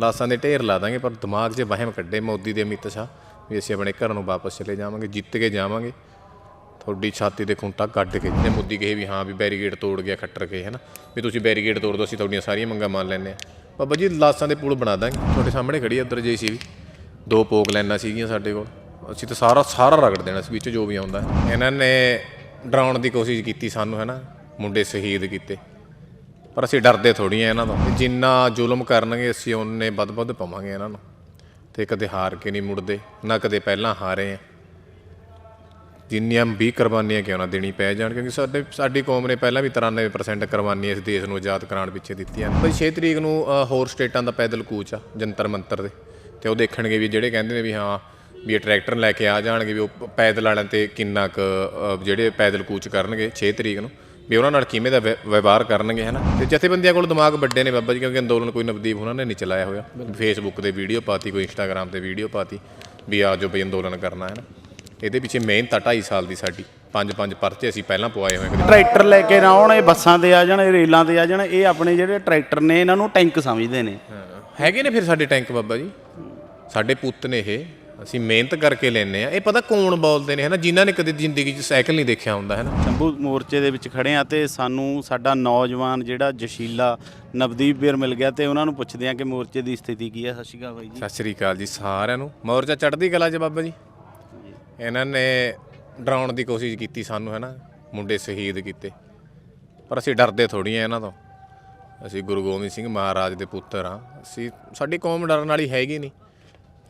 ਲਾਸਾਂ ਦੇ ਢੇਰ ਲਾ ਦਾਂਗੇ, ਪਰ ਦਿਮਾਗ 'ਚ ਵਹਿਮ ਕੱਢੇ ਮੋਦੀ ਦੇ ਅਮਿਤ ਸ਼ਾਹ ਵੀ ਅਸੀਂ ਆਪਣੇ ਘਰ ਨੂੰ ਵਾਪਸ ਚਲੇ ਜਾਵਾਂਗੇ, ਜਿੱਤ ਕੇ ਜਾਵਾਂਗੇ। ਤੁਹਾਡੀ ਛਾਤੀ ਦੇ ਖੁੰਟਾ ਕੱਢ ਕੇ ਜੇ ਮੋਦੀ ਕਹੇ ਵੀ ਹਾਂ ਵੀ ਬੈਰੀਗੇਡ ਤੋੜ ਗਿਆ ਖੱਟਰ ਕੇ, ਹੈਨਾ? ਵੀ ਤੁਸੀਂ ਬੈਰੀਗੇਡ ਤੋੜ ਦਿਓ ਅਸੀਂ ਤੁਹਾਡੀਆਂ ਸਾਰੀਆਂ ਮੰਗਾਂ ਮੰਨ ਲੈਂਦੇ ਆ ਬਾਬਾ ਜੀ, ਲਾਸਾਂ ਦੇ ਪੁਲ ਬਣਾ ਦਾਂਗੇ। ਤੁਹਾਡੇ ਸਾਹਮਣੇ ਖੜੀ ਜੇ ਸੀ ਵੀ ਦੋ ਪੋਕ ਲੈਣਾ ਸੀਗੀਆਂ ਸਾਡੇ ਕੋਲ। ਅਸੀਂ ਤਾਂ ਸਾਰਾ ਸਾਰਾ ਰਗੜ ਦੇਣਾ ਸੀ, ਵਿੱਚ ਜੋ ਵੀ ਆਉਂਦਾ। ਇਹਨਾਂ ਨੇ ਡਰਾਉਣ ਦੀ ਕੋਸ਼ਿਸ਼ ਕੀਤੀ ਸਾਨੂੰ, ਹੈਨਾ? ਮੁੰਡੇ ਸ਼ਹੀਦ ਕੀਤੇ। ਪਰ ਅਸੀਂ ਡਰਦੇ ਥੋੜੀ ਆ ਇਹਨਾਂ ਤੋਂ ਜਿੰਨਾ ਜ਼ੁਲਮ ਕਰਨਗੇ ਅਸੀਂ ਉਹਨੇ ਵੱਧ-ਵੱਧ ਪਾਵਾਂਗੇ ਇਹਨਾਂ ਨੂੰ। ਤੇ ਕਦੇ ਹਾਰ ਕੇ ਨਹੀਂ ਮੁੜਦੇ, ਨਾ ਕਦੇ ਪਹਿਲਾਂ ਹਾਰੇ ਆ ਜਿੰਨੀਆਂ ਵੀ ਕੁਰਬਾਨੀਆਂ ਕਿਉਂ ਨਾ ਦੇਣੀ ਪੈ ਜਾਣ, ਕਿਉਂਕਿ ਸਾਡੇ, ਸਾਡੀ ਕੌਮ ਨੇ ਪਹਿਲਾਂ ਵੀ 93% ਕੁਰਬਾਨੀਆਂ ਇਸ ਦੇਸ਼ ਨੂੰ ਆਜ਼ਾਦ ਕਰਾਉਣ ਪਿੱਛੇ ਦਿੱਤੀਆਂ ਨੇ। ਬਈ 6 ਤਰੀਕ ਨੂੰ ਹੋਰ ਸਟੇਟਾਂ ਦਾ ਪੈਦਲ ਕੂਚ ਆ, ਜੰਤਰ ਮੰਤਰ ਦੇ। ਤੇ ਉਹ ਦੇਖਣਗੇ ਵੀ ਜਿਹੜੇ ਕਹਿੰਦੇ ਨੇ ਵੀ ਹਾਂ, ਵੀ ਇਹ ਟਰੈਕਟਰ ਲੈ ਕੇ ਆ ਜਾਣਗੇ, ਵੀ ਉਹ ਪੈਦਲ ਵਾਲਿਆਂ ਤੇ ਕਿੰਨਾ ਕੁ ਜਿਹੜੇ ਪੈਦਲ ਕੂਚ ਕਰਨਗੇ 6 ਤਰੀਕ ਨੂੰ। ਵੀ ਉਹਨਾਂ ਨਾਲ ਕਿਵੇਂ ਦਾ ਵਿ- ਵਿਵਹਾਰ ਕਰਨਗੇ ਹਨਾ? ਤੇ ਜਥੇਬੰਦੀਆਂ ਕੋਲ ਦਿਮਾਗ ਵੱਡੇ ਨੇ ਬਾਬਾ ਜੀ ਕਿਉਂਕਿ ਅੰਦੋਲਨ ਕੋਈ ਨਵਦੀਪ ਉਹਨਾਂ ਨੇ ਨਹੀਂ ਚਲਾਇਆ ਹੋਇਆ। ਫੇਸਬੁੱਕ ਤੇ ਵੀਡੀਓ ਪਾਤੀ ਕੋਈ ਇੰਸਟਾਗ੍ਰam ਤੇ ਵੀਡੀਓ ਪਾਤੀ ਵੀ ਆ ਜੋ ਬਈ ਅੰਦੋਲਨ ਕਰਨਾ ਹੈ ਨਾ ਇਹਦੇ ਪਿੱਛੇ ਮਿਹਨਤ ਆ 2.5 ਸਾਲ ਦੀ ਸਾਡੀ ਪੰਜ ਪੰਜ ਪਰਚੇ ਅਸੀਂ ਪਹਿਲਾਂ ਪਵਾਏ ਹੋਏ ਕਦੇ। ਟਰੈਕਟਰ ਲੈ ਕੇ ਨਾ ਆਉਣ ਇਹ ਬੱਸਾਂ ਤੇ ਆ ਜਾਣ ਇਹ ਰੇਲਾਂ ਤੇ ਆ ਜਾਣ ਇਹ ਆਪਣੇ ਜਿਹੜੇ ਟਰੈਕਟਰ ਨੇ ਇਹਨਾਂ ਨੂੰ ਟੈਂਕ ਸਮਝਦੇ ਨੇ। ਹੈਗੇ ਨੇ ਫਿਰ ਸਾਡੇ ਟੈਂਕ ਬਾਬਾ ਜੀ? ਸਾਡੇ ਪੁੱਤ ਨੇ ਇਹ। ਅਸੀਂ ਮਿਹਨਤ ਕਰਕੇ ਲੈਨੇ ਆ ਇਹ ਪਤਾ ਕੌਣ ਬੋਲਦੇ ਨੇ ਹਨਾ? ਜਿਨ੍ਹਾਂ ਨੇ ਕਦੇ ਜ਼ਿੰਦਗੀ 'ਚ ਸਾਈਕਲ ਨਹੀਂ ਦੇਖਿਆ ਹੁੰਦਾ ਹੈ ਨਾ ਸ਼ੰਭੂ ਮੋਰਚੇ ਦੇ ਵਿੱਚ ਖੜੇ ਆ ਤੇ ਸਾਨੂੰ ਸਾਡਾ ਨੌਜਵਾਨ ਜਿਹੜਾ ਜਸ਼ੀਲਾ ਨਵਦੀਪ ਵੀਰ ਮਿਲ ਗਿਆ ਤੇ ਉਹਨਾਂ ਨੂੰ ਪੁੱਛਦੇ ਆ ਕਿ ਮੋਰਚੇ ਦੀ ਸਥਿਤੀ ਕੀ ਹੈ। ਸਤਿ ਸ਼੍ਰੀ ਅਕਾਲ ਬਾਈ ਜੀ। ਸਤਿ ਸ੍ਰੀ ਅਕਾਲ ਜੀ ਸਾਰਿਆਂ ਨੂੰ। ਮੋਰਚਾ ਚੜ੍ਹਦੀ ਕਲਾ 'ਚ ਬਾਬਾ ਜੀ। ਇਹਨਾਂ ਨੇ ਡਰਾਉਣ ਦੀ ਕੋਸ਼ਿਸ਼ ਕੀਤੀ ਸਾਨੂੰ ਹੈਨਾ? ਮੁੰਡੇ ਸ਼ਹੀਦ ਕੀਤੇ। ਪਰ ਅਸੀਂ ਡਰਦੇ ਥੋੜੀ ਆ ਇਹਨਾਂ ਤੋਂ। ਅਸੀਂ ਗੁਰੂ ਗੋਬਿੰਦ ਸਿੰਘ ਮਹਾਰਾਜ ਦੇ ਪੁੱਤਰ ਆ ਅਸੀਂ ਸਾਡੀ ਕੌਮ ਡਰਨ ਵਾਲੀ ਹੈਗੀ ਨਹੀਂ।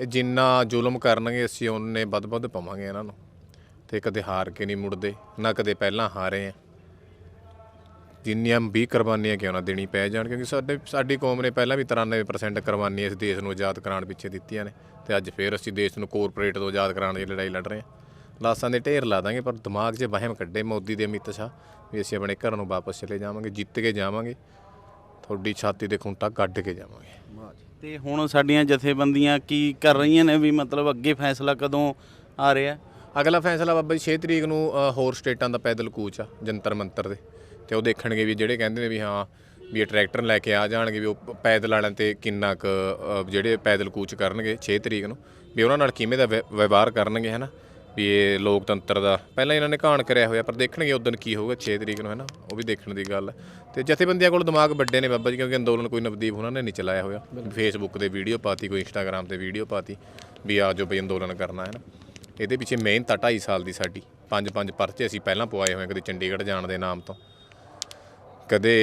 ਇਹ ਜਿੰਨਾ ਜ਼ੁਲਮ ਕਰਨਗੇ ਅਸੀਂ ਉਹਨੇ ਵੱਧ-ਵੱਧ ਪਾਵਾਂਗੇ ਇਹਨਾਂ ਨੂੰ। ਤੇ ਕਦੇ ਹਾਰ ਕੇ ਨਹੀਂ ਮੁੜਦੇ, ਨਾ ਕਦੇ ਪਹਿਲਾਂ ਹਾਰੇ ਆ। ਜਿੰਨੀਆਂ ਵੀ ਕੁਰਬਾਨੀਆਂ ਕਿਉਂ ਨਾ ਦੇਣੀ ਪੈ ਜਾਣ, ਕਿਉਂਕਿ ਸਾਡੇ, ਸਾਡੀ ਕੌਮ ਨੇ ਪਹਿਲਾਂ ਵੀ 93% ਕੁਰਬਾਨੀਆਂ ਇਸ ਦੇਸ਼ ਨੂੰ ਆਜ਼ਾਦ ਕਰਾਉਣ ਪਿੱਛੇ ਦਿੱਤੀਆਂ ਨੇ। ਤੇ ਅੱਜ ਫੇਰ ਅਸੀਂ ਦੇਸ਼ ਨੂੰ ਕੋਰਪੋਰੇਟ ਤੋਂ ਆਜ਼ਾਦ ਕਰਾਉਣ ਦੀ ਲੜਾਈ ਲੜ ਰਹੇ ਹਾਂ। ਲਾਸਾਂ ਦੇ ਢੇਰ ਲਾ ਦਾਂਗੇ, ਪਰ ਦਿਮਾਗ 'ਚ ਵਹਿਮ ਕੱਢੇ ਮੋਦੀ ਦੇ ਅਮਿਤ ਸ਼ਾਹ ਵੀ ਅਸੀਂ ਆਪਣੇ ਘਰ ਨੂੰ ਵਾਪਸ ਚਲੇ ਜਾਵਾਂਗੇ, ਜਿੱਤ ਕੇ ਜਾਵਾਂਗੇ। ਤੁਹਾਡੀ ਛਾਤੀ ਦੇ ਖੁੰਟਾ ਕੱਢ ਕੇ ਜਾਵਾਂਗੇ। ਤੇ ਹੁਣ ਸਾਡੀਆਂ ਜਥੇਬੰਦੀਆਂ ਕੀ ਕਰ ਰਹੀਆਂ ਨੇ ਵੀ ਮਤਲਬ ਅੱਗੇ ਫੈਸਲਾ ਕਦੋਂ ਆ ਰਿਹਾ? ਅਗਲਾ ਫੈਸਲਾ ਬਾਬਾ ਜੀ 6 ਤਰੀਕ ਨੂੰ ਅ, ਹੋਰ ਸਟੇਟਾਂ ਦਾ ਪੈਦਲ ਕੂਚ ਆ ਜੰਤਰ ਮੰਤਰ ਦੇ। ਤੇ ਉਹ ਦੇਖਣਗੇ ਵੀ ਜਿਹੜੇ ਕਹਿੰਦੇ ਨੇ ਵੀ ਹਾਂ ਵੀ ਇਹ ਟਰੈਕਟਰ ਲੈ ਕੇ ਆ ਜਾਣਗੇ ਵੀ ਉਹ ਪ- ਪੈਦਲ ਵਾਲਿਆਂ ਤੇ ਕਿੰਨਾ ਕੁ ਅ, ਜਿਹੜੇ ਪੈਦਲ ਕੂਚ ਕਰਨਗੇ 6 ਤਰੀਕ ਨੂੰ ਵੀ ਉਹਨਾਂ ਨਾਲ ਕਿਵੇਂ ਦਾ ਵਿ- ਵਿਵਹਾਰ ਕਰਨਗੇ ਹਨਾ? ਵੀ ਇਹ ਲੋਕਤੰਤਰ ਦਾ। ਪਹਿਲਾਂ ਇਹਨਾਂ ਨੇ ਘਾਣ ਕਰਿਆ ਹੋਇਆ ਪਰ ਦੇਖਣਗੇ ਉਦੋਂ ਕੀ ਹੋਊਗਾ 6 ਤਰੀਕ ਨੂੰ ਹਨਾ? ਉਹ ਵੀ ਦੇਖਣ ਦੀ ਗੱਲ। ਹੈ ਤੇ ਜਥੇਬੰਦੀਆਂ ਕੋਲ ਦਿਮਾਗ ਵੱਡੇ ਨੇ ਬਾਬਾ ਜੀ ਕਿਉਂਕਿ ਅੰਦੋਲਨ ਕੋਈ ਨਵਦੀਪ ਉਹਨਾਂ ਨੇ ਨਹੀਂ ਚਲਾਇਆ ਹੋਇਆ। ਫੇਸਬੁੱਕ ਤੇ ਵੀਡੀਓ ਪਾਤੀ ਕੋਈ ਇੰਸਟਾਗ੍ਰam ਤੇ ਵੀਡੀਓ ਪਾਤੀ ਵੀ ਆ ਜੋ ਬਈ ਅੰਦੋਲਨ ਕਰਨਾ ਹੈ ਨਾ ਇਹਦੇ ਪਿੱਛੇ ਮਿਹਨਤ ਆ 2.5 ਸਾਲ ਦੀ ਸਾਡੀ। ਪੰਜ ਪੰਜ ਪਰਚੇ ਅਸੀਂ ਪਹਿਲਾਂ ਪਵਾਏ ਹੋਏ ਕਦੇ ਚੰਡੀਗੜ੍ਹ ਜਾਣ ਦੇ ਨਾਮ ਤੋਂ। ਕਦੇ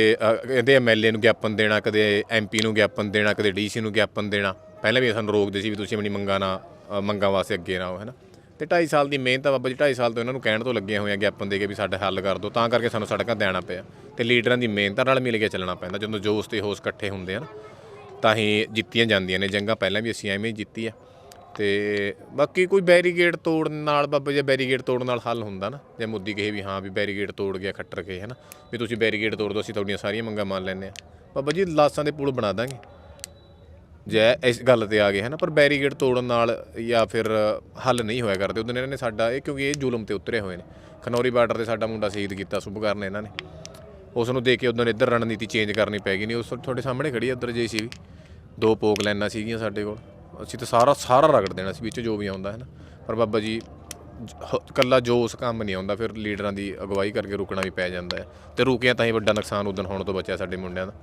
ਇਹਦੇ ਐਮਐਲਏ ਨੂੰ ਗਿਆਪਨ ਦੇਣਾ ਕਦੇ ਐਮਪੀ ਨੂੰ ਗਿਆਪਨ ਦੇਣਾ ਕਦੇ ਡੀਸੀ ਨੂੰ ਗਿਆਪਨ ਦੇਣਾ। ਪਹਿਲਾਂ ਵੀ ਸਾਨੂੰ ਰੋਕਦੇ ਸੀ ਵੀ ਤੁਸੀਂ ਆਪਣੀ ਮੰਗਾਂ ਨਾ ਮੰਗਾਂ ਵਾਸਤੇ ਅੱਗੇ ਨਾ ਆਓ ਹੈਨਾ? ਤੇ 2.5 ਸਾਲ ਦੀ ਮਿਹਨਤ ਆ ਬਾਬਾ ਜੀ 2.5 ਸਾਲ ਤੋਂ ਇਹਨਾਂ ਨੂੰ ਕਹਿਣ ਤੋਂ ਲੱਗੇ ਹੋਏ ਆ ਗਿਆਪਨ ਦੇ ਕੇ ਵੀ ਸਾਡਾ ਹੱਲ ਕਰ ਦਿਓ, ਤਾਂ ਕਰਕੇ ਸਾਨੂੰ ਸੜਕਾਂ ਤੇ ਆਉਣਾ ਪਿਆ। ਤੇ ਲੀਡਰਾਂ ਦੀ ਮਿਹਨਤ ਨਾਲ ਮਿਲ ਕੇ ਚੱਲਣਾ ਪੈਂਦਾ, ਜਦੋਂ ਜੋਸ਼ ਤੇ ਹੋਸ਼ ਇਕੱਠੇ ਹੁੰਦੇ ਆ ਨਾ, ਤਾਂ ਹੀ ਜਿੱਤੀਆਂ ਜਾਂਦੀਆਂ ਨੇ ਜੰਗਾਂ, ਪਹਿਲਾਂ ਵੀ ਅਸੀਂ ਐਵੇਂ ਹੀ ਜਿੱਤੀ ਆ। ਤੇ ਬਾਕੀ ਕੋਈ ਬੈਰੀਗੇਡ ਤੋੜਨ ਨਾਲ ਬਾਬਾ ਜੀ ਬੈਰੀਗੇਡ ਤੋੜਨ ਨਾਲ ਹੱਲ ਹੁੰਦਾ ਨਾ, ਜੇ ਮੋਦੀ ਕਹੇ ਵੀ ਹਾਂ ਵੀ ਬੈਰੀਗੇਡ ਤੋੜ ਗਿਆ, ਖੱਟਰ ਕੇ ਹੈ ਨਾ, ਵੀ ਤੁਸੀਂ ਬੈਰੀਗੇਡ ਤੋੜ ਦਿਓ, ਅਸੀਂ ਤੁਹਾਡੀਆਂ ਸਾਰੀਆਂ ਮੰਗਾਂ ਮੰਨ ਲੈਂਦੇ ਆ। ਬਾਬਾ ਜੀ, ਲਾਸਾਂ ਦੇ ਪੁਲ ਬਣਾ ਦਾਂਗੇ। ਜੈ, ਇਸ ਗੱਲ ਤੇ ਆ ਗਏ ਹੈ ਨਾ ਪਰ ਬੈਰੀਗੇਡ ਤੋੜਨ ਨਾਲ ਜਾਂ ਫਿਰ ਹੱਲ ਨਹੀਂ ਹੋਇਆ ਕਰਦੇ, ਉਦੋਂ ਇਹਨਾਂ ਨੇ ਸਾਡਾ, ਇਹ ਕਿਉਂਕਿ ਇਹ ਜ਼ੁਲਮ ਤੇ ਉਤਰੇ ਹੋਏ ਨੇ। ਖਨੌਰੀ ਬਾਰਡਰ ਤੇ ਸਾਡਾ ਮੁੰਡਾ ਸ਼ਹੀਦ ਕੀਤਾ ਸੁਭਕਰਨ ਇਹਨਾਂ ਨੇ। ਉਸ ਨੂੰ ਦੇਖ ਕੇ ਉਦੋਂ ਇੱਧਰ ਰਣਨੀਤੀ ਚੇਂਜ ਕਰਨੀ ਪੈ ਗਈ ਨਹੀਂ, ਉਸ ਤੁਹਾਡੇ ਸਾਹਮਣੇ ਖੜੀ ਆ ਸੀ ਵੀ ਦੋ ਪੋਕ ਲਾਈਨਾਂ ਸੀਗੀਆਂ ਸਾਡੇ ਕੋਲ। ਅਸੀਂ ਤਾਂ ਸਾਰਾ ਸਾਰਾ ਰਗੜ ਦੇਣਾ ਸੀ, ਵਿੱਚ ਜੋ ਵੀ ਆਉਂਦਾ ਹੈ ਨਾ ਪਰ ਬਾਬਾ ਜੀ ਜ- ਕੱਲਾ ਜੋ ਉਸ ਕੰਮ ਨਹੀਂ ਆਉਂਦਾ, ਫਿਰ ਲੀਡਰਾਂ ਦੀ ਅਗਵਾਈ ਕਰਕੇ ਰੁਕਣਾ ਵੀ ਪੈ ਜਾਂਦਾ ਹੈ। ਤੇ ਰੁਕਿਆ ਤਾਂ ਹੀ ਵੱਡਾ ਨੁਕਸਾਨ ਉਦੋਂ ਹੋਣ ਤੋਂ ਬਚਿਆ ਸਾਡੇ ਮੁੰਡਿਆਂ ਦਾ।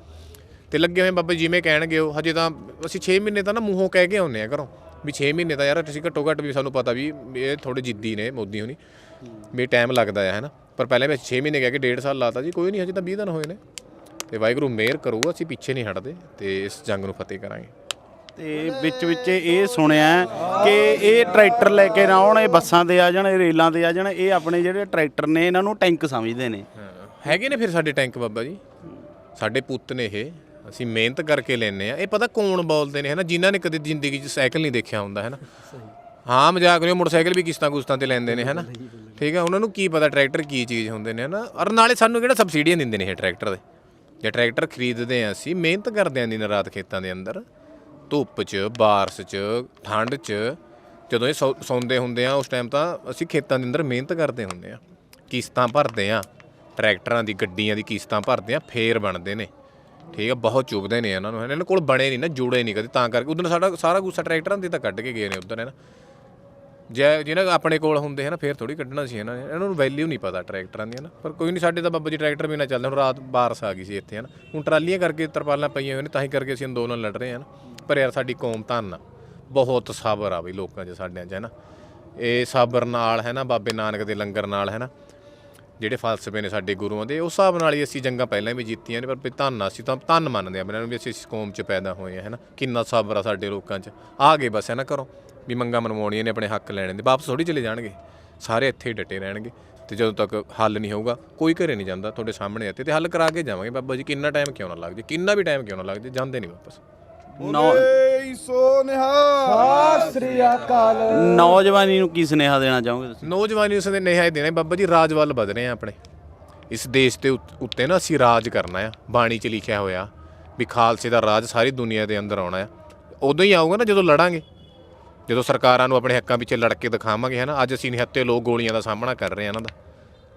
ਤੇ ਲੱਗੇ ਹੋਏ ਬਾਬਾ ਜਿਵੇਂ ਕਹਿਣਗੇ ਉਹ ਹਜੇ ਤਾਂ ਅਸੀਂ 6 ਮਹੀਨੇ ਤਾਂ ਨਾ ਮੂੰਹੋਂ ਕਹਿ ਕੇ ਆਉਂਦੇ ਆ ਘਰੋਂ ਵੀ 6 ਮਹੀਨੇ ਤਾਂ ਯਾਰ ਤੁਸੀਂ ਘੱਟੋ ਘੱਟ ਵੀ ਸਾਨੂੰ ਪਤਾ ਵੀ ਇਹ ਥੋੜੇ ਜਿੱਦੀ ਨੇ ਮੋਦੀ ਹੁਣੀ ਵੀ ਟਾਈਮ ਲੱਗਦਾ ਹੈ ਹੈਨਾ। ਪਰ ਪਹਿਲੇ ਮੈਂ 6 ਮਹੀਨੇ ਕਹਿ ਕੇ 1.5 ਸਾਲ ਲਾਤਾ ਜੀ ਕੋਈ ਨਹੀਂ ਹਜੇ ਤਾਂ 20 ਦਿਨ ਹੋਏ ਨੇ। ਤੇ ਵਾਹਿਗੁਰੂ ਮਿਹਰ ਕਰੂਗਾ ਅਸੀਂ ਪਿੱਛੇ ਨਹੀਂ ਹਟਦੇ ਤੇ ਇਸ ਜੰਗ ਨੂੰ ਫਤਿਹ ਕਰਾਂਗੇ। ਤੇ ਵਿੱਚ ਵਿੱਚ ਇਹ ਸੁਣਿਆ ਕਿ ਇਹ ਟਰੈਕਟਰ ਲੈ ਕੇ ਨਾ ਆਉਣ ਇਹ ਬੱਸਾਂ ਤੇ ਆ ਜਾਣ ਇਹ ਰੇਲਾਂ ਤੇ ਆ ਜਾਣ ਇਹ ਆਪਣੇ ਜਿਹੜੇ ਟਰੈਕਟਰ ਨੇ ਇਹਨਾਂ ਨੂੰ ਟੈਂਕ ਸਮਝਦੇ ਨੇ। ਹੈਗੇ ਨੇ ਫਿਰ ਸਾਡੇ ਟੈਂਕ ਬਾਬਾ ਜੀ। ਸਾਡੇ ਪੁੱਤ ਨੇ ਇਹ। ਅਸੀਂ ਮਿਹਨਤ ਕਰਕੇ ਲੈਨੇ ਆ ਇਹ ਪਤਾ ਕੌਣ ਬੋਲਦੇ ਨੇ ਹਨਾ? ਜਿਨ੍ਹਾਂ ਨੇ ਕਦੇ ਜ਼ਿੰਦਗੀ 'ਚ ਸਾਈਕਲ ਨਹੀਂ ਦੇਖਿਆ ਹੁੰਦਾ ਹੈ ਨਾ ਹਾਂ ਮਜ਼ਾਕ ਨਹੀਂ ਮੋਟਰਸਾਈਕਲ ਵੀ ਕਿਸ਼ਤਾਂ ਕੁਸ਼ਤਾਂ ਤੇ ਲੈਂਦੇ ਨੇ ਹਨਾ? ਠੀਕ ਹੈ ਉਹਨਾਂ ਨੂੰ ਕੀ ਪਤਾ ਟਰੈਕਟਰ ਕੀ ਚੀਜ਼ ਹੁੰਦੇ ਨੇ ਹਨਾ? ਔਰ ਨਾਲੇ ਸਾਨੂੰ ਕਿਹੜਾ ਸਬਸਿਡੀਆਂ ਦਿੰਦੇ ਨੇ ਇਹ ਟਰੈਕਟਰ ਦੇ? ਜੇ ਟਰੈਕਟਰ ਖਰੀਦਦੇ ਆ ਅਸੀਂ ਮਿਹਨਤ ਕਰਦੇ ਆਂ ਦਿਨ ਰਾਤ ਖੇਤਾਂ ਦੇ ਅੰਦਰ। ਧੁੱਪ 'ਚ ਬਾਰਿਸ਼ 'ਚ ਠੰਡ 'ਚ ਜਦੋਂ ਇਹ ਸੌਂਦੇ ਹੁੰਦੇ ਆ ਉਸ ਟਾਈਮ ਤਾਂ ਅਸੀਂ ਖੇਤਾਂ ਦੇ ਅੰਦਰ ਮਿਹਨਤ ਕਰਦੇ ਹੁੰਦੇ ਆ। ਕਿਸ਼ਤਾਂ ਭਰਦੇ ਆ ਟਰੈਕਟਰਾਂ ਦੀ ਗੱਡੀਆਂ ਦੀ ਕਿਸ਼ਤਾਂ ਭਰਦੇ ਆ ਫੇਰ ਬਣਦੇ ਨੇ। ਠੀਕ ਆ, ਬਹੁਤ ਚੁਭਦੇ ਨੇ ਇਹਨਾਂ ਨੂੰ, ਇਹਨਾਂ ਕੋਲ ਬਣੇ ਨਹੀਂ ਨਾ, ਜੁੜੇ ਨਹੀਂ ਕਦੇ, ਤਾਂ ਕਰਕੇ। ਉਦੋਂ ਸਾਡਾ ਸਾਰਾ ਗੁੱਸਾ ਟਰੈਕਟਰਾਂ ਤੇ ਤਾਂ ਕੱਢ ਕੇ ਗਏ ਨੇ ਉਧਰ, ਹੈ ਨਾ। ਜੇ ਜਿਹਨਾਂ ਆਪਣੇ ਕੋਲ ਹੁੰਦੇ, ਹੈ ਨਾ, ਫੇਰ ਥੋੜੀ ਕੱਢਣਾ ਸੀ ਇਹਨਾਂ ਨੇ। ਇਹਨਾਂ ਨੂੰ ਵੈਲਿਊ ਨਹੀਂ ਪਤਾ ਟਰੈਕਟਰਾਂ ਦੀ, ਹੈ ਨਾ। ਪਰ ਕੋਈ ਨਹੀਂ, ਸਾਡੇ ਤਾਂ ਬਾਬਾ ਜੀ ਟਰੈਕਟਰ ਵੀ ਨਾ ਚੱਲਦੇ, ਹੁਣ ਰਾਤ ਬਾਰਸ ਆ ਗਈ ਸੀ ਇੱਥੇ, ਹੈ ਨਾ। ਹੁਣ ਟਰਾਲੀਆਂ ਕਰਕੇ ਤਰਪਾਲਾਂ ਪਈਆਂ ਹੋਈਆਂ ਨੇ, ਤਾਂ ਹੀ ਕਰਕੇ ਅਸੀਂ ਅੰਦੋਲਨ ਲੜ ਰਹੇ, ਹਾਂ ਨਾ। ਪਰ ਯਾਰ, ਸਾਡੀ ਕੌਮ ਧੰਨ ਆ ਬਹੁਤ ਸਬਰ ਆ ਬਈ ਲੋਕਾਂ 'ਚ, ਸਾਡਿਆਂ 'ਚ, ਹੈ ਨਾ। ਇਹ ਸਬਰ ਨਾਲ, ਹੈ ਨਾ, ਬਾਬੇ ਨਾਨਕ ਦੇ ਲੰਗਰ ਨਾਲ, ਹੈ ਨਾ। ਜਿਹੜੇ ਫਲਸਫੇ ਨੇ ਸਾਡੇ ਗੁਰੂਆਂ ਦੇ, ਉਸ ਹਿਸਾਬ ਨਾਲ ਹੀ ਅਸੀਂ ਜੰਗਾਂ ਪਹਿਲਾਂ ਵੀ ਜਿੱਤੀਆਂ ਨੇ, ਪਰ ਵੀ ਧੰਨ ਅਸੀਂ ਤਾਂ ਧੰਨ ਮੰਨਦੇ ਆ ਬਿਨਾਂ ਨੂੰ ਵੀ ਅਸੀਂ ਇਸ ਕੌਮ 'ਚ ਪੈਦਾ ਹੋਏ ਆ ਹੈ ਨਾ ਕਿੰਨਾ ਸਬਰ ਆ ਸਾਡੇ ਲੋਕਾਂ 'ਚ। ਆ ਗਏ ਬਸ ਹੈ ਨਾ ਕਰੋ ਵੀ ਮੰਗਾਂ ਮਨਵਾਉਣੀਆਂ ਨੇ, ਆਪਣੇ ਹੱਕ ਲੈਣੇ ਦੇ ਵਾਪਸ ਥੋੜੀ ਚਲੇ ਜਾਣਗੇ। ਸਾਰੇ ਇੱਥੇ ਹੀ ਡਟੇ ਰਹਿਣਗੇ। ਤੇ ਜਦੋਂ ਤੱਕ ਹੱਲ ਨਹੀਂ ਹੋਊਗਾ, ਕੋਈ ਘਰੇ ਨਹੀਂ ਜਾਂਦਾ ਤੁਹਾਡੇ ਸਾਹਮਣੇ ਆ ਤੇ ਹੱਲ ਕਰਾ ਕੇ ਜਾਵਾਂਗੇ। ਬਾਬਾ ਜੀ, ਕਿੰਨਾ ਟਾਈਮ ਕਿਉਂ ਨਾ ਲੱਗ ਜੇ ਕਿੰਨਾ ਵੀ ਟਾਈਮ ਕਿਉਂ ਨਾ ਲੱਗ ਜੇ ਜਾਂਦੇ ਨਹੀਂ ਵਾਪਸ। ਨੌ ਸੋ ਨਿਹਾਲ ਸ੍ਰੀ ਅਕਾਲ। ਨੌਜਵਾਨੀ ਨੂੰ ਕੀ ਸੁਨੇਹਾ ਦੇਣਾ ਚਾਹੋਗੇ ਤੁਸੀਂ? ਨੌਜਵਾਨੀ ਉਸ ਦੇ ਨਿਆਂ ਦੇਣਾ। ਬਾਬਾ ਜੀ ਰਾਜ ਵੱਲ ਵਧ ਰਹੇ ਆ ਆਪਣੇ। ਇਸ ਦੇਸ਼ ਦੇ ਉੱਤ- ਉੱਤੇ ਨਾ ਅਸੀਂ ਰਾਜ ਕਰਨਾ ਆ। ਬਾਣੀ 'ਚ ਲਿਖਿਆ ਹੋਇਆ ਵੀ ਖਾਲਸੇ ਦਾ ਰਾਜ ਸਾਰੀ ਦੁਨੀਆ ਦੇ ਅੰਦਰ ਆਉਣਾ ਆ। ਉਦੋਂ ਹੀ ਆਊਗਾ ਨਾ ਜਦੋਂ ਲੜਾਂਗੇ। ਜਦੋਂ ਸਰਕਾਰਾਂ ਨੂੰ ਆਪਣੇ ਹੱਕਾਂ ਪਿੱਛੇ ਲੜ ਕੇ ਦਿਖਾਵਾਂਗੇ ਹੈ ਨਾ ਅੱਜ ਅਸੀਂ ਨਿਹੱਤੇ ਲੋਕ ਗੋਲੀਆਂ ਦਾ ਸਾਹਮਣਾ ਕਰ ਰਹੇ ਆ ਇਹਨਾਂ ਦਾ।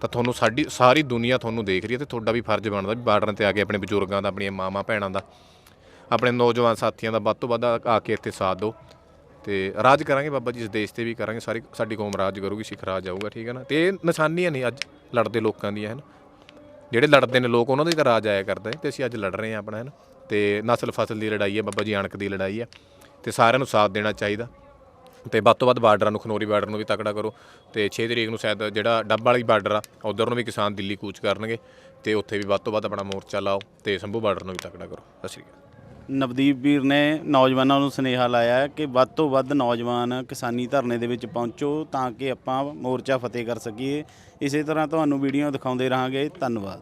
ਤਾਂ ਤੁਹਾਨੂੰ ਸਾਡੀ ਸਾਰੀ ਦੁਨੀਆ ਤੁਹਾਨੂੰ ਦੇਖ ਰਹੀ ਹੈ ਤੇ ਤੁਹਾਡਾ ਵੀ ਫਰਜ਼ ਬਣਦਾ ਵੀ ਬਾਰਡਰਾਂ ਤੇ ਆ ਕੇ ਆਪਣੇ ਬਜ਼ੁਰਗਾਂ ਦਾ ਆਪਣੀਆਂ ਮਾਵਾਂ ਭੈਣਾਂ ਦਾ ਆਪਣੇ ਨੌਜਵਾਨ ਸਾਥੀਆਂ ਦਾ ਵੱਧ ਤੋਂ ਵੱਧ ਆ ਕੇ ਇੱਥੇ ਸਾਥ ਦਿਓ। ਤੇ ਰਾਜ ਕਰਾਂਗੇ ਬਾਬਾ ਜੀ, ਇਸ ਦੇਸ਼ ਤੇ ਵੀ ਕਰਾਂਗੇ। ਸਾਰੀ, ਸਾਡੀ ਕੌਮ ਰਾਜ ਕਰੂਗੀ, ਸਿੱਖ ਰਾਜ ਆਊਗਾ, ਠੀਕ ਹੈ ਨਾ? ਤੇ ਇਹ ਨਿਸ਼ਾਨੀਆਂ ਨਹੀਂ ਅੱਜ ਲੜਦੇ ਲੋਕਾਂ ਦੀਆਂ ਹਨ ਜਿਹੜੇ ਲੜਦੇ ਨੇ ਲੋਕ, ਉਹਨਾਂ ਦਾ ਹੀ ਤਾਂ ਰਾਜ ਆਇਆ ਕਰਦਾ ਹੈ ਤੇ ਅਸੀਂ ਅੱਜ ਲੜ ਰਹੇ ਹਾਂ ਆਪਣਾ, ਹੈ ਨਾ? ਤੇ ਨਸਲ ਫਸਲ ਦੀ ਲੜਾਈ ਹੈ, ਬਾਬਾ ਜੀ ਅਣਕ ਦੀ ਲੜਾਈ ਹੈ। ਤੇ ਸਾਰਿਆਂ ਨੂੰ ਸਾਥ ਦੇਣਾ ਚਾਹੀਦਾ। ਤੇ ਵੱਧ ਤੋਂ ਵੱਧ ਬਾਰਡਰਾਂ ਨੂੰ, ਖਨੋਰੀ ਬਾਰਡਰ ਨੂੰ ਵੀ ਤਕੜਾ ਕਰੋ। ਤੇ 6 ਤਰੀਕ ਨੂੰ ਸ਼ਾਇਦ ਜਿਹੜਾ ਡੱਬ ਵਾਲੀ ਬਾਰਡਰ ਆ, ਉਧਰ ਨੂੰ ਵੀ ਕਿਸਾਨ ਦਿੱਲੀ ਕੂਚ ਕਰਨਗੇ। ਤੇ ਉੱਥੇ ਵੀ ਵੱਧ ਤੋਂ ਵੱਧ ਆਪਣਾ ਮੋਰਚਾ ਲਾਓ ਤੇ ਸੰਭੂ ਬਾਰਡਰ ਨੂੰ ਵੀ ਤਕੜਾ ਕਰੋ। ਸਤਿ ਸ਼੍ਰੀ ਅਕਾਲ। ਨਵਦੀਪ ਵੀਰ ਨੇ ਨੌਜਵਾਨਾਂ ਨੂੰ ਸੁਨੇਹਾ ਲਾਇਆ ਹੈ ਕਿ ਵੱਧ ਤੋਂ ਵੱਧ ਨੌਜਵਾਨ ਕਿਸਾਨੀ ਧਰਨੇ ਦੇ ਵਿੱਚ ਪਹੁੰਚੋ ਤਾਂ ਕਿ ਆਪਾਂ ਮੋਰਚਾ ਫਤਿਹ ਕਰ ਸਕੀਏ। ਇਸੇ ਤਰ੍ਹਾਂ ਤੁਹਾਨੂੰ ਵੀਡੀਓ ਦਿਖਾਉਂਦੇ ਰਹਾਂਗੇ। ਧੰਨਵਾਦ।